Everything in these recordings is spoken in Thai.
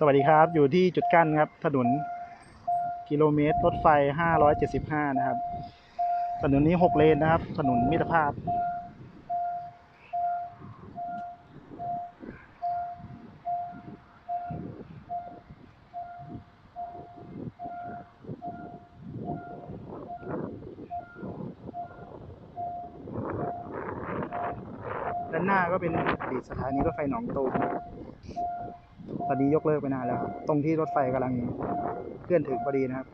สวัสดีครับ อยู่ที่จุดกั้นครับ ถนนกิโลเมตรรถไฟ 575 นะครับ ถนนนี้ 6 เลนนะครับ ถนนมิตรภาพ ด้านหน้าก็เป็นอดีตสถานีรถไฟหนองตูมนะครับ ตอนนี้ยกเลิกไปนานแล้ว ตรงที่รถไฟกำลังเคลื่อนถึงพอดีนะครับ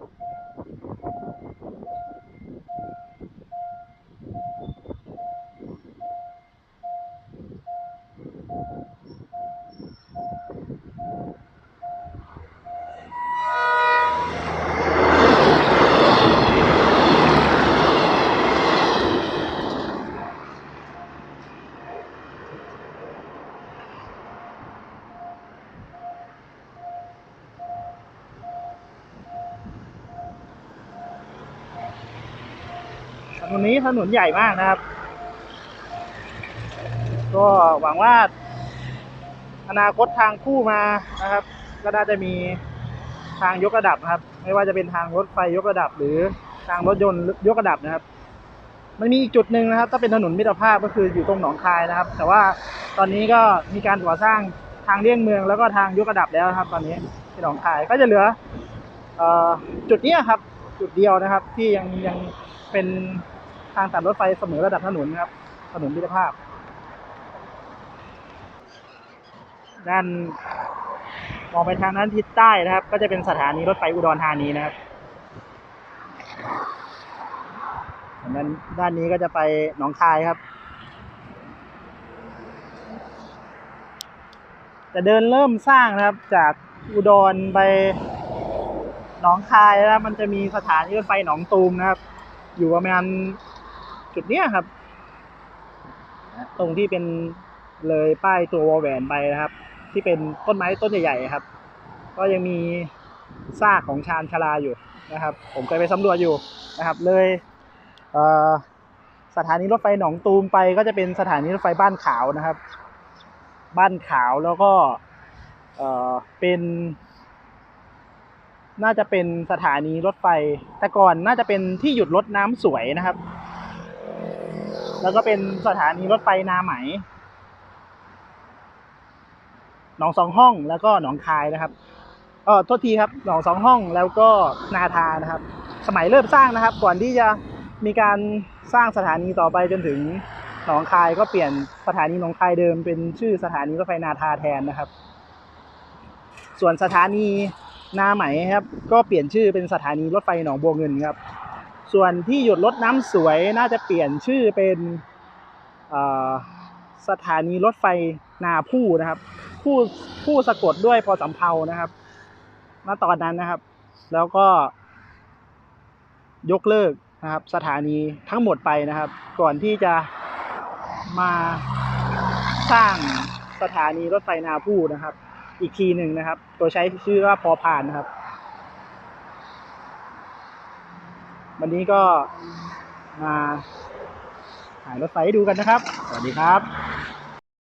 ถนนนี้ถนนใหญ่มากนะครับ ก็หวังว่า อนาคตทางคู่มานะครับ ก็น่าจะมีทางยกระดับครับ ไม่ว่าจะเป็นทางรถไฟยกระดับ หรือทางรถยนต์ยกระดับนะครับ มันมีอีกจุดหนึ่งนะครับ ถ้าเป็นถนนมิตรภาพก็คืออยู่ตรงหนองคายนะครับ แต่ว่าตอนนี้ก็มีการก่อสร้างทางเลี่ยงเมืองแล้วก็ทางยกระดับแล้วครับ ตอนนี้ที่หนองคายก็จะเหลือออจุดนี้ครับ จุดเดียวนะครับ ที่ยังยังเป็น ทางตัดรถไฟเสมอระดับถนนนะครับ ถนนมิตรภาพ ด้านมองไปทางด้นทิศใต้นะครับ ก็จะเป็นสถานีรถไฟอุดรธานีนะครับด้านด้านนี้ก็จะไปหนองคายครับ จะเดินเริ่มสร้างนะครับจากอุดรไปหนองคายนะครับมันจะมีสถานีรถไฟหนองตูมนะครับ อยู่ประมาณ จุดเนี้ยครับตรงที่เป็นเลยป้ายตัววอลแหวนไปนะครับ ที่เป็นต้นไม้ต้นใหญ่ๆครับ ก็ยังมีซากของชานชาลาอยู่นะครับ ผมเคยไปสำรวจอยู่นะครับ เลยเอ่อสถานีรถไฟหนองตูมไปก็จะเป็นสถานีรถไฟบ้านขาวนะครับ บ้านขาวแล้วก็เอ่อเป็น น่าจะเป็นสถานีรถไฟ แต่ก่อนน่าจะเป็นที่หยุดรถน้ำสวยนะครับ แล้วก็เป็นสถานีรถไฟนาไหม หนองสองห้องแล้วก็หนองคายนะครับเออโทษทีครับ หนองสองห้องแล้วก็นาทานะครับ สมัยเริ่มสร้างนะครับ ก่อนที่จะมีการสร้างสถานีต่อไปจนถึงหนองคายก็เปลี่ยนสถานีหนองคายเดิมเป็นชื่อสถานีรถไฟนาทาแทนนะครับ ส่วนสถานีนาไหมครับ ก็เปลี่ยนชื่อเป็นสถานีรถไฟหนองบัวเงินครับ ส่วนที่หยุดรถน้ำสวยน่าจะเปลี่ยนชื่อเป็นสถานีรถไฟนาผู้นะครับ ผู้ผู้สะกดด้วยพอสำเพานะครับณตอนนั้นนะครับ แล้วก็ ยกเลิกนะครับ สถานีทั้งหมดไปนะครับ ก่อนที่จะมาสร้างสถานีรถไฟนาผู้นะครับ อีกทีหนึ่งนะครับ ตัวใช้ชื่อว่าพอพานนะครับ วันนี้ก็มาถ่ายรถไฟให้ดูกันนะครับ สวัสดีครับ